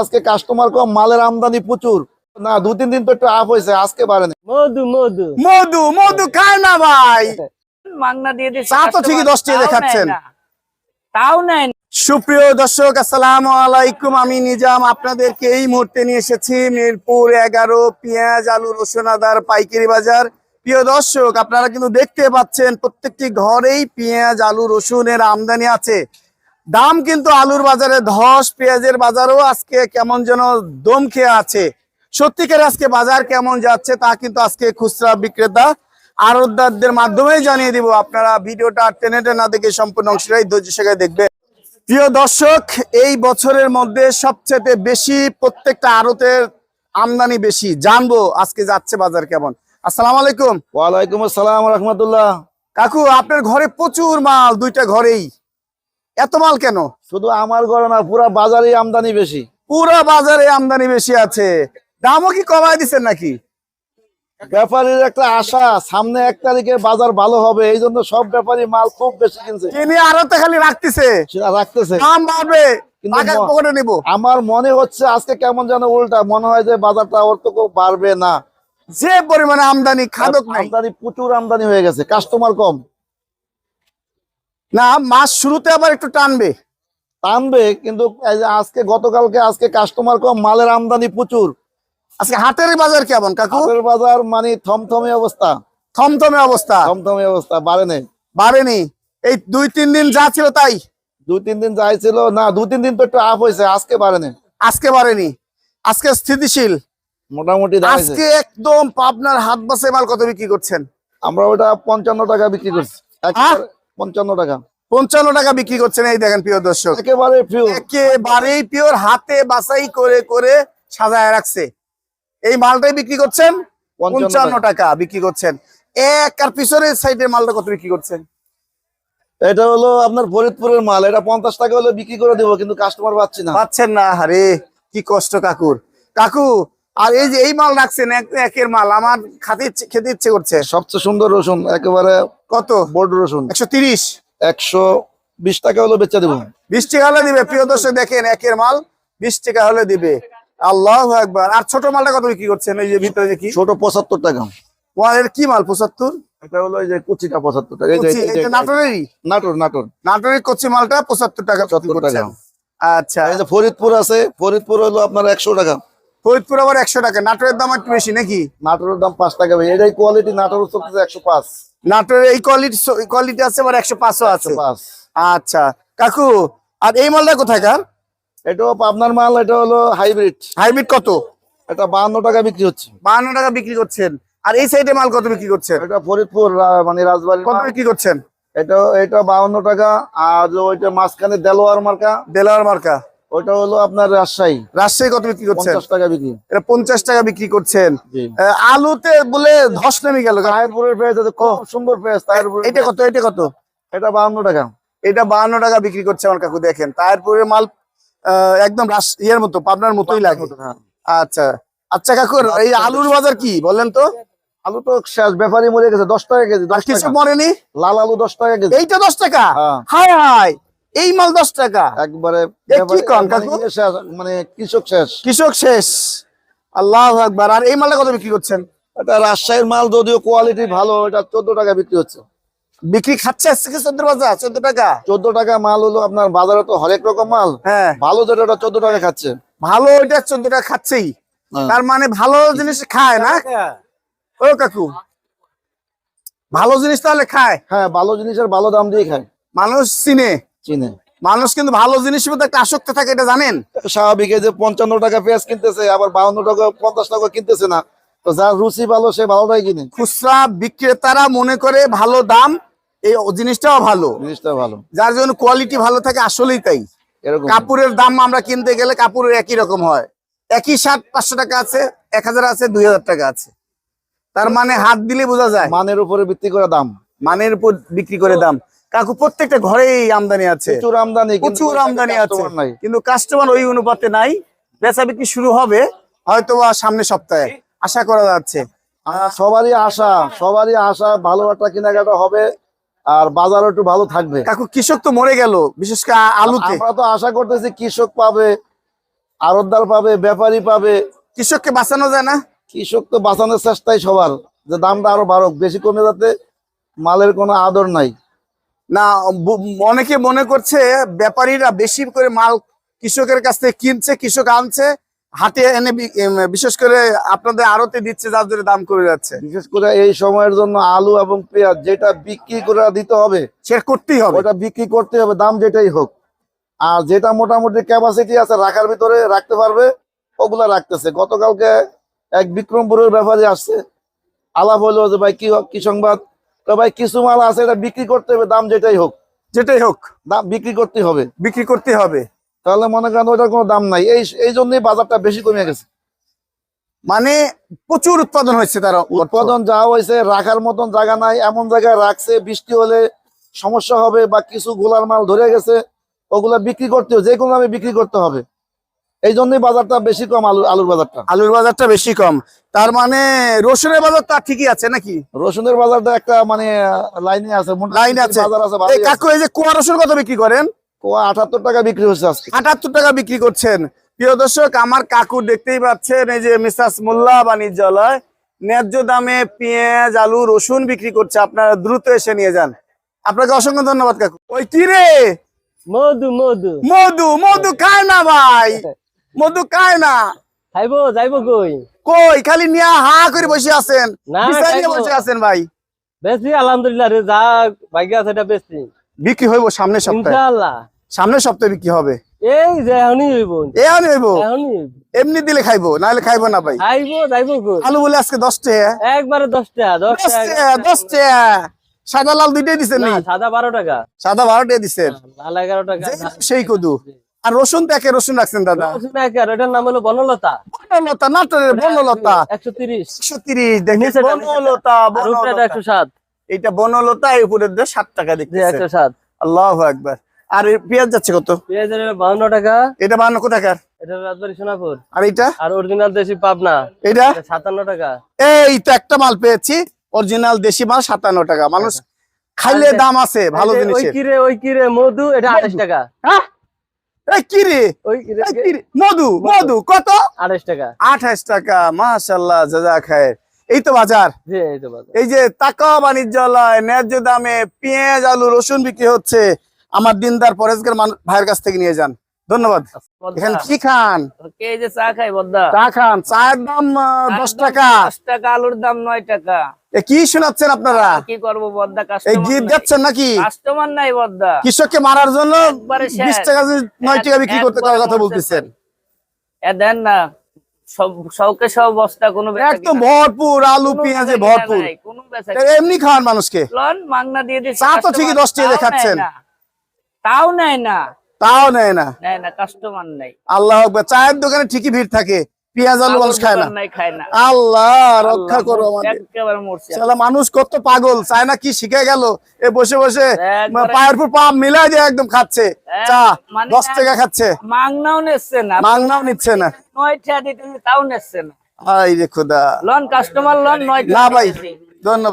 আজকে কাস্টমার কম মালের আমদানি প্রচুর। না দু তিন দিন তো একটু আপ হয়েছে আজকে বাড়েনি মধু মধু। মধু মধু খায় না ভাই। মাংনা দিয়ে দিচ্ছে চা তো ঠিকই 10 টাকা দেখাচ্ছেন। তাও নেন সুপ্রিয় দর্শক আসসালাম আলাইকুম। আমি নিজাম আপনাদেরকে এই মুহূর্তে নিয়ে এসেছি মিরপুর এগারো পেঁয়াজ আলু রসুন আদার পাইকারি বাজার। প্রিয় দর্শক আপনারা কিন্তু দেখতে পাচ্ছেন প্রত্যেকটি ঘরেই পেঁয়াজ আলু রসুনের আমদানি আছে। দাম কিন্তু আলুর বাজারে ধস পেঁয়াজের বাজারও আজকে কেমন যেন দম খেয়ে আছে। সত্যিকার আজকে বাজার কেমন যাচ্ছে তা কিন্তু আজকে খুচরা বিক্রেতা আড়তদারদের মাধ্যমেই জানিয়ে দিব। আপনারা ভিডিওটা টেনে টেনে দেখে সম্পূর্ণ অংশটাই ধৈর্য সহকারে দেখবেন। প্রিয় দর্শক এই বছরের মধ্যে সবচেয়ে বেশি প্রত্যেকটা আড়তের আমদানি বেশি। জানব আজকে যাচ্ছে বাজার কেমন। আসসালামু আলাইকুম। ওয়ালাইকুম আসসালাম রহমতুল্লাহ। কাকু আপনার ঘরে প্রচুর মাল দুইটা ঘরেই। এত মাল কেন? শুধু আমার ঘরে না পুরা বাজারে আমদানি বেশি। পুরো বাজারে আমদানি বেশি আছে। দামও কি কমায় দিচ্ছেন নাকি? ব্যাপারীর একটা আশা সামনে এক তারিখে বাজার ভালো হবে এই জন্য সব ব্যাপারী মাল খুব বেশি কিনছে। কিনে আড়তে খালি রাখতেছে। রাখতেছে। দাম বাড়বে আমার মনে হচ্ছে আজকে কেমন যেন উল্টা মনে হয় যে বাজারটা ওর তো খুব বাড়বে না। যে পরিমাণে আমদানি খাদক আমদানি প্রচুর আমদানি হয়ে গেছে কাস্টমার কম। না মাস শুরুতে আবার একটু টানবে। টানবে কিন্তু আজকে গতকালকে আজকে কাস্টমার কম মালের আমদানি প্রচুর। আজকে হাটের বাজার কেমন কাকু? হাটের বাজার মানে থমথমে অবস্থা। থমথমে অবস্থা? থমথমে অবস্থা বাড়ে নেই। বাড়েনি। এই দুই তিন দিন যা ছিল তাই? দুই তিন দিন যাইছিল না দু তিন দিন তো একটু আপ হয়েছে আজকে বাড়েনি আজকে বাড়েনি। আজকে স্থিতিশীল। মোটামুটি আজকে একদম পাবনার হাত বাসে মাল কত বিক্রি করছেন? আমরা ওটা পঞ্চান্ন টাকা বিক্রি করছি। পঞ্চান্ন টাকা। পঞ্চান্ন টাকা বিক্রি করছেন এই দেখেন প্রিয় দর্শক। একেবারে একেবারেই পিওর হাতে বাছাই করে করে সাজায় রাখছে। এই মালটাই বিক্রি করছেন? পঞ্চান্ন টাকা। বিক্রি করছেন। এক আর পিছনের সাইডের মালটা কত বিক্রি করছেন? এটা হলো আপনার ফরিদপুরের মাল। এটা পঞ্চাশ টাকা হলে বিক্রি করে দিব কিন্তু কাস্টমার পাচ্ছি না। পাচ্ছেন না আরে কি কষ্ট কাকুর। কাকু আর এই যে এই মাল রাখছেন এক- একের মাল আমার খাতে খেতে ইচ্ছে করছে। সবচেয়ে সুন্দর রসুন একেবারে কত? বড় রসুন। একশো তিরিশ। একশো বিশ টাকা হলে বেচা দেবো। বিশ টাকা হলে দিবে। প্রিয় দর্শক দেখেন একের মাল বিশ টাকা হলে দিবে। আল্লাহ একবার আর ছোট মালটা কত বিক্রি করছেন? ওই যে ভিতরে দেখি। ছোট পঁচাত্তর টাকা। ওয়ালের কি মাল পঁচাত্তর? এটা হলো এই যে কুচিটা পঁচাত্তর টাকা। এটা নাটোরেরই? নাটোর নাটোর। নাটোরের কচি মালটা পঁচাত্তর টাকা পঁচাত্তর টাকা। আচ্ছা। এই যে ফরিদপুর আছে ফরিদপুর হলো আপনার একশো টাকা। ফরিদপুর আবার একশো টাকা। নাটোরের দাম একটু বেশি নাকি? নাটোরের দাম পাঁচ টাকা বেশি এটাই কোয়ালিটি নাটোর চলতেছে একশো পাঁচ। নাটোরের এই কোয়ালিটি কোয়ালিটি আছে আবার একশো পাঁচও আছে। আচ্ছা। কাকু আর এই মালটা কোথাকার এটাও আপনার মাল এটা হলো হাইব্রিড। হাইব্রিড কত? এটা বাহান্ন টাকা বিক্রি হচ্ছে। বাহান্ন টাকা বিক্রি করছেন। আর এই সাইডে মাল কত বিক্রি করছেন? এটা ফরিদপুর মানে রাজবাড়ি কত বিক্রি করছেন? এটা এটা বাহান্ন টাকা আর ওইটা মাঝখানে দেলোয়ার মার্কা। দেলাওয়ার মার্কা। ওইটা হলো আপনার রাজশাহী। রাজশাহী কত বিক্রি করছেন? পঞ্চাশ টাকা বিক্রি। এটা পঞ্চাশ টাকা বিক্রি করছেন। আলুতে বলে ধস নেমে গেল। তাহেরপুরের পেঁয়াজ খুব সুন্দর পেঁয়াজ তাহেরপুর এটা কত এটা কত? এটা বাহান্ন টাকা। এটা বাহান্ন টাকা বিক্রি করছে আমার কাকু দেখেন। তারপরে মাল একদম ইয়ের মতো পাবনার মতোই লাগে। হ্যাঁ। আচ্ছা। আচ্ছা কাকু এই আলুর বাজার কি বলেন তো? আলু তো শেষ ব্যাপারই মরে গেছে দশ টাকা কেজি কিছু মরেনি? লাল আলু দশ টাকা কেজি। এইটা দশ টাকা? হ্যাঁ। হায় হায়। এই মাল দশ টাকা। একবারে কি কন মানে? ইয়ে শেষ, মানে কৃষক শেষ। কৃষক শেষ। আল্লাহ আকবার। আর এই মালটা কত বিক্রি করছেন? এটা রাজশাহীর মাল যদিও কোয়ালিটি ভালো এটা চোদ্দ টাকা বিক্রি হচ্ছে। বিক্রি খাচ্ছে আজকে চোদ্দ বাজার চোদ্দ টাকা। চোদ্দ টাকা মাল হলো আপনার বাজারে তো হরেক রকম মাল। হ্যাঁ। ভালো যেটা ওটা চোদ্দ টাকা খাচ্ছে। ভালো ওইটা চোদ্দ টাকা খাচ্ছেই। হ্যাঁ। তার মানে ভালো জিনিস খায় না? ও কাকু ভালো জিনিস তাহলে খায়? হ্যাঁ ভালো জিনিসের ভালো দাম দিয়ে খায়। মানুষ চিনে। চিনে। মানুষ কিন্তু ভালো জিনিসের মধ্যে একটা আসক্ত থাকে এটা জানেন? স্বাভাবিক যে পঞ্চান্ন টাকা পেঁয়াজ কিনতেছে আবার বাউন্ন টাকা পঞ্চাশ টাকা কিনতেছে না। তো যার রুচি ভালো সে ভালোটাই কিনে। খুচরা বিক্রেতারা মনে করে ভালো দাম এই জিনিসটাও ভালো। জিনিসটা ভালো। যার জন্য কোয়ালিটি ভালো থাকে আসলেই তাই। এরকম। কাপড়ের দাম আমরা কিনতে গেলে কাপড়ের একই রকম হয়। একই শার্ট পাঁচশো টাকা আছে এক হাজার আছে দুই হাজার টাকা আছে। তার মানে হাত দিলে বোঝা যায়। মানের উপরে ভিত্তি করে দাম। মানের উপর বিক্রি করে দাম। কাকু প্রত্যেকটা ঘরেই আমদানি আছে। প্রচুর আমদানি প্রচুর আমদানি আছে। কিন্তু কাস্টমার ওই অনুপাতে নাই। বেচা বিক্রি শুরু হবে হয়তো সামনে সপ্তাহে। আশা করা যাচ্ছে। সবারই আশা সবারই আশা ভালো একটা কেনাকাটা হবে আর বাজারও একটু ভালো থাকবে। কাকু কৃষক তো মরে গেল বিশেষ করে আলুতে। আমরা তো আশা করতেছি কৃষক পাবে আড়তদার পাবে ব্যাপারী পাবে। কৃষককে বাঁচানো যায় না? কৃষক তো বাঁচানোর চেষ্টাই সবার যে দামটা আরও বাড়ুক বেশি কমে যাতে মালের কোনো আদর নাই। না অনেকে মনে করছে ব্যাপারীরা বেশি করে মাল কৃষকের কাছ থেকে কিনছে কৃষক আনছে হাটে এনে বিশেষ করে আপনাদের আড়তে দিচ্ছে যার জন্য দাম কমে যাচ্ছে। বিশেষ করে এই সময়ের জন্য আলু এবং পেঁয়াজ যেটা বিক্রি করে দিতে হবে সেটা করতেই হবে। ওটা বিক্রি করতে হবে দাম যেটাই হোক। আর যেটা মোটামুটি ক্যাপাসিটি আছে রাখার ভিতরে রাখতে পারবে ওগুলা রাখতেছে। গতকালকে এক বিক্রমপুরের ব্যাপারে আসছে। আলাপ হলো যে ভাই কি কি সংবাদ? তো ভাই কিছু মাল আছে এটা বিক্রি করতে হবে দাম যেটাই হোক। যেটাই হোক। দাম বিক্রি করতে হবে। বিক্রি করতে হবে। তাহলে মনে করেন ওটার কোনো দাম নাই। এই এই জন্যই বাজারটা বেশি কমে গেছে। মানে প্রচুর উৎপাদন হয়েছে তারা উৎপাদন যা হয়েছে রাখার মতন জায়গা নাই এমন জায়গায় রাখছে বৃষ্টি হলে সমস্যা হবে বা কিছু গোলার মাল ধরে গেছে ওগুলা বিক্রি করতে হবে যে কোনো দামে বিক্রি করতে হবে। এই জন্যই বাজারটা বেশি কম আলু আলুর বাজারটা। আলুর বাজারটা বেশি কম। তার মানে রসুনের বাজারটা ঠিকই আছে নাকি? রসুনের বাজারটা একটা মানে লাইনে আছে লাইন আছে। বাজার আছে এই কাকু এই যে কুয়া রসুন কত বিক্রি করেন? কোয়া আটাত্তর টাকা বিক্রি হচ্ছে আজকে। আটাত্তর টাকা বিক্রি করছেন। প্রিয় দর্শক আমার কাকু দেখতেই পাচ্ছেন এই যে মিসাস মোল্লা বাণিজ্যালয় ন্যায্য দামে পেঁয়াজ আলু রসুন বিক্রি করছে। আপনারা দ্রুত এসে নিয়ে যান। আপনাকে অসংখ্য ধন্যবাদ কাকু। ওই কি রে? মধু মধু। মধু মধু খায় না ভাই? মধু খায় না। খাইবো যাইবো কই? কই খালি নিয়া হা করে বসে আছেন। নিয়ে বসে আছেন ভাই। বেশি আলহামদুলিল্লাহ রে যা ভাগ্য আছে এটা বেশি। বিক্রি হইব সামনের সপ্তাহে। ইনশাআল্লাহ। সামনের সপ্তাহে বিক্রি হবে। এই যে এখনই হইব। এ আমি হইব? এখনই হইব। এমনি দিলে খাইবো নাহলে খাইবো না ভাই। খাইবো যাইবো কই? আলু বলে আজকে দশ টাকা। একবারে দশ টাকা দশ দশ টাকা। টাকা দশ টাকা। সাদা লাল দুইটাই দিচ্ছেন না সাদা বারো টাকা। সাদা বারো টাকা দিচ্ছেন লাল এগারো টাকা সেই কদু। আর রসুন তো একে রসুন রাখছেন দাদা। রসুন এক এটার নাম হলো বনলতা। বনলতা নাটোরের বনলতা। একশো তিরিশ। একশো দেখেন বনলতা বনলতা। একশো সাত। এইটা বনলতা এই দিয়ে ষাট টাকা জি দেখতেছে একশো সাত। আল্লাহ একবার আর পেঁয়াজ যাচ্ছে কত? হলো বাউন্ন টাকা। এটা বান্ন কোথাকার? এটা রাজবাড়ি সোনাপুর। আর এইটা? আর অরিজিনাল দেশি পাবনা। এটা এটা সাতান্ন টাকা। এই তো একটা মাল পেয়েছি। অরিজিনাল দেশি মাল সাতান্ন টাকা। মানুষ খাইলে দাম আছে ভালো ওই কিরে ওই কিরে মধু এটা আঠাশ টাকা। হ্যাঁ? কি রে? মধু মধু। কত? আঠাশ টাকা। আঠাশ টাকা মাশাল্লাহ জাজা খায়। এই তো বাজার। এই যে টাকা বাণিজ্যালয় ন্যায্য দামে পেঁয়াজ আলু রসুন বিক্রি হচ্ছে। আমার দিনদার পরেশগার মান- ভাইয়ের কাছ থেকে নিয়ে যান। ধন্যবাদ। এখানে বদ্দা, কি খান? এই যে চা খাই বদ্দা চা খান। চায়ের দাম দশ টাকা। দশ টাকা আলুর দাম নয় টাকা। কি শোনাচ্ছেন আপনারা? কি করব বদ্দা এই গিফট যাচ্ছেন নাকি? কাস্টমার নাই বদ্দা কৃষককে মারার জন্য বিশ টাকা নয় টাকা বিক্রি করতে কথা বলতেছেন। এ দেন না। সব বস্তা কোনো একদম ভরপুর আলু পেঁয়াজে ভরপুর। এমনি খাওয়ান মানুষকে। মাংনা দিয়ে দিচ্ছে চা তো ঠিকই দশ টাকা দেখাচ্ছেন। তাও নেয় না। তাও নেয় না। নেয় না কাস্টমার নাই। আল্লাহ আকবার চায়ের দোকানে ঠিকই ভিড় থাকে পেঁয়াজ আলু মানুষ খায় না। আল্লাহ রক্ষা করো আমাদের। মানুষ কত পাগল চায় না কি শিখে গেল এ বসে বসে পায়ের পর পা মিলাই দিয়ে একদম খাচ্ছে। চা মানে দশ টাকা খাচ্ছে। মাংনাও নিচ্ছে না। মাংনাও নিচ্ছে না। দিতে তাও নেচ্ছে না। আই রে খোদা। লন কাস্টমার লন নয় না ভাই ধন্যবাদ।